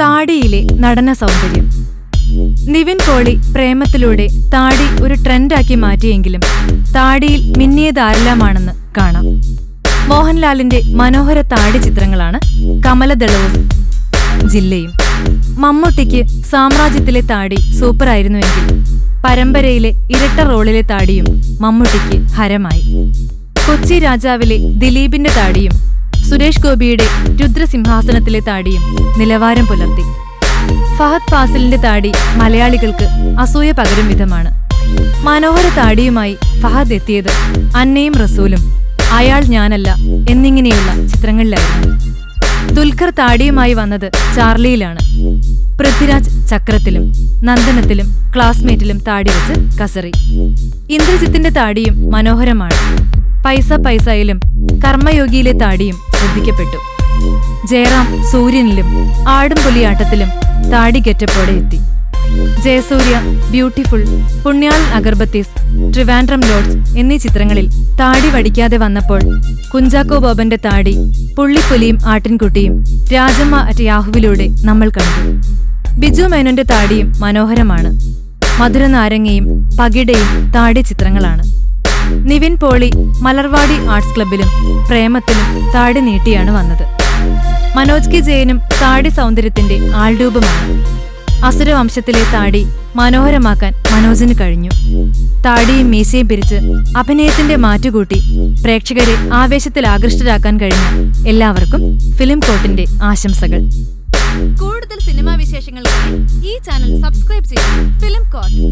താടിയിലെ നടന സൗന്ദര്യം. നിവിൻ പോളി പ്രേമത്തിലൂടെ താടി ഒരു ട്രെൻഡാക്കി മാറ്റിയെങ്കിലും താടിയിൽ മിന്നിയതാരെല്ലാമാണെന്ന് കാണാം. മോഹൻലാലിന്റെ മനോഹര താടി ചിത്രങ്ങളാണ് കമലദളവും ജില്ലയും. മമ്മൂട്ടിക്ക് സാമ്രാജ്യത്തിലെ താടി സൂപ്പറായിരുന്നുവെങ്കിൽ പരമ്പരയിലെ ഇരട്ട റോളിലെ താടിയും മമ്മൂട്ടിക്ക് ഹരമായി. കൊച്ചി രാജാവിലെ ദിലീപിന്റെ താടിയും സുരേഷ് ഗോപിയുടെ രുദ്രസിംഹാസനത്തിലെ താടിയും നിലവാരം പുലർത്തി. ഫഹദ് ഫാസിലിന്റെ താടി മലയാളികൾക്ക് അസൂയ പകരും വിധമാണ്. മനോഹര താടിയുമായി ഫഹദ് എത്തിയത് അന്നയും റസൂലും. അയാൾ ഞാനല്ല എന്നിങ്ങനെയുള്ള ചിത്രങ്ങളിലായിരുന്നു. ദുൽഖർ താടിയുമായി വന്നത് ചാർലിയിലാണ്. പൃഥ്വിരാജ് ചക്രത്തിലും നന്ദനത്തിലും ക്ലാസ്മേറ്റിലും താടി വെച്ച് കസറി. ഇന്ദ്രജിത്തിന്റെ താടിയും മനോഹരമാണ്. പൈസ പൈസയിലും കർമ്മയോഗിയിലെ താടിയും ശ്രദ്ധിക്കപ്പെട്ടു. ജയറാം സൂര്യനിലും ആടും പുലിയാട്ടത്തിലും താടികെറ്റപ്പോടെ എത്തി. ജയസൂര്യ ബ്യൂട്ടിഫുൾ പുണ്യാളൻ അഗർബത്തീസ് ട്രിവാൻഡ്രം ലോഡ്സ് എന്നീ ചിത്രങ്ങളിൽ താടി വടിക്കാതെ വന്നപ്പോൾ കുഞ്ചാക്കോ ബോബന്റെ താടി പുള്ളിപ്പുലിയും ആട്ടിൻകുട്ടിയും രാജമ്മ അറ്റ് യാഹുവിലൂടെ നമ്മൾ കണ്ടു. ബിജു മേനോന്റെ താടിയും മനോഹരമാണ്. മധുര നാരങ്ങയും പകിടയും താടി ചിത്രങ്ങളാണ്. നിവിൻ പോളി മലർവാടി ആർട്സ് ക്ലബിലും പ്രേമത്തിലും താടി നീട്ടിയാണ് വന്നത്. മനോജ് കെ ജയനും താടി സൗന്ദര്യത്തിന്റെ ആൾരൂപമാണ്. അസുരവംശത്തിലെ താടി മനോഹരമാക്കാൻ മനോജിന് കഴിഞ്ഞു. താടിയും മീശയും പിരിച്ച് അഭിനയത്തിന്റെ മാറ്റുകൂട്ടി പ്രേക്ഷകരെ ആവേശത്തിൽ ആകൃഷ്ടരാക്കാൻ കഴിഞ്ഞ എല്ലാവർക്കും ഫിലിം കോട്ടിന്റെ ആശംസകൾ. കൂടുതൽ സിനിമാ വിശേഷങ്ങൾക്കായി ഈ ചാനൽ സബ്സ്ക്രൈബ് ചെയ്യുക ഫിലിം കോട്ട്.